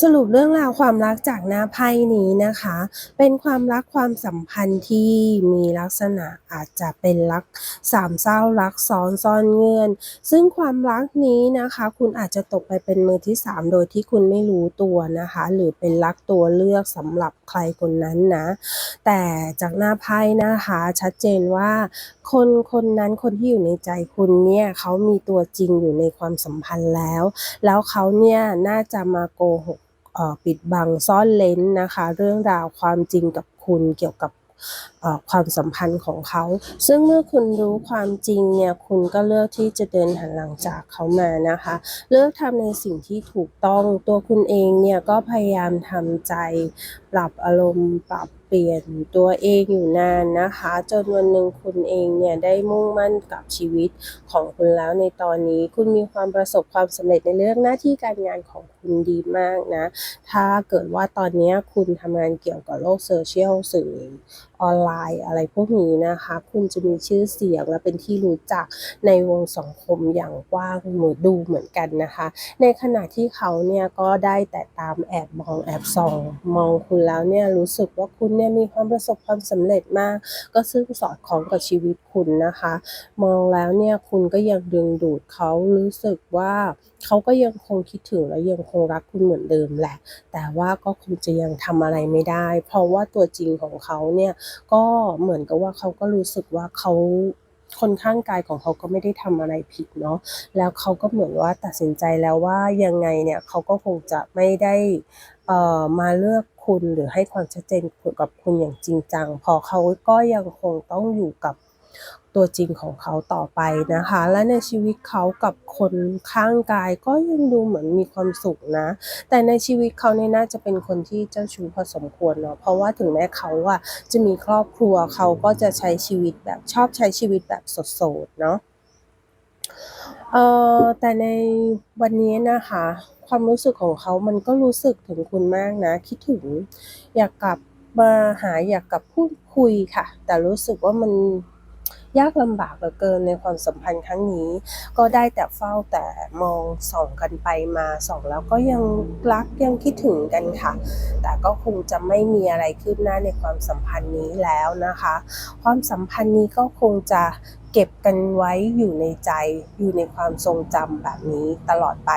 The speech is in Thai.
สรุปเรื่องราวความรักจากหน้าไพ่นี้นะคะ เป็นความรักความสัมพันธ์ที่มีลักษณะอาจจะเป็นรักสามเศร้ารักซ้อนซ่อนเงื่อน ซึ่งความรักนี้นะคะ คุณอาจจะตกไปเป็นมือที่สามโดยที่คุณไม่รู้ตัวนะคะ หรือเป็นรักตัวเลือกสำหรับใครคนนั้นนะ แต่จากหน้าไพ่นะคะชัดเจนว่าคนคนนั้นคนที่อยู่ในใจคุณเนี่ยเขามีตัวจริงอยู่ในความสัมพันธ์แล้ว แล้วเขาเนี่ยน่าจะมาโกหกปิดบังซ่อนเร้นนะคะ เรื่องราวความจริงกับคุณเกี่ยวกับความสัมพันธ์ของเขา ซึ่งเมื่อคุณรู้ความจริงเนี่ยคุณก็เลือกที่จะเดินหันหลังจากเขามานะคะ เลือกทำในสิ่งที่ถูกต้องตัวคุณเองเนี่ยก็พยายามทำใจปรับอารมณ์ปรับ ปลี่ยนตัวเองอยู่นานนะคะ จนวันหนึ่งคุณเองเนี่ยได้มุ่งมั่นกับชีวิตของคุณแล้วในตอนนี้คุณมีความประสบความสำเร็จในเรื่องหน้าที่การงานของคุณดีมากนะ ถ้าเกิดว่าตอนนี้คุณทำงานเกี่ยวกับโลกโซเชียลสื่อ ออนไลน์อะไรพวกนี้นะคะ คุณจะมีชื่อเสียงและเป็นที่รู้จักในวงสังคมอย่างกว้างเหมือดูเหมือนกันนะคะ ในขณะที่เขาเนี่ยก็ได้แต่ตามแอบมองแอบส่อง มองคุณแล้วเนี่ยรู้สึกว่าคุณเนี่ยมีความประสบความสำเร็จมาก ก็ซึ่งสอดคล้องกับชีวิตคุณนะคะ มองแล้วเนี่ยคุณก็ยังดึงดูดเขารู้สึกว่าเขาก็ยังคงคิดถึงและยังคงรักคุณเหมือนเดิมแหละ แต่ว่าก็คงจะยังทำอะไรไม่ได้ เพราะว่าตัวจริงของเขาเนี่ยก็เหมือนกับว่าเขาก็รู้สึกว่าเขาคนข้างกายของเขาก็ไม่ได้ทำอะไรผิดเนาะ แล้วเขาก็เหมือนว่าตัดสินใจแล้วว่ายังไงเนี่ยเขาก็คงจะไม่ได้เอ่อมาเลือกคุณหรือให้ความชัดเจนกับคุณอย่างจริงจังเพราะเขาก็ยังคงต้องอยู่กับ ตัวจริงของเขาต่อไปนะคะ และในชีวิตเขากับคนข้างกายก็ยังดูเหมือนมีความสุขนะ แต่ในชีวิตเขาเนี่ยน่าจะเป็นคนที่เจ้าชู้พอสมควรเนาะเพราะว่าถึงแม้เขาอะจะมีครอบครัวเขาก็จะใช้ชีวิตแบบชอบใช้ชีวิตแบบโสดๆเนาะเอ่อแต่ในวันนี้นะคะ ความรู้สึกของเขามันก็รู้สึกถึงคุณมากนะ คิดถึงอยากกลับมาหาอยากกลับพูดคุยค่ะ แต่รู้สึกว่ามัน ยากลำบากเหลือเกินในความสัมพันธ์ครั้งนี้ ก็ได้แต่เฝ้าแต่มองส่องกันไปมาส่องแล้วก็ยังรักยังคิดถึงกันค่ะ แต่ก็คงจะไม่มีอะไรคืบหน้าในความสัมพันธ์นี้แล้วนะคะ ความสัมพันธ์นี้ก็คงจะเก็บกันไว้อยู่ในใจอยู่ในความทรงจำแบบนี้ตลอดไป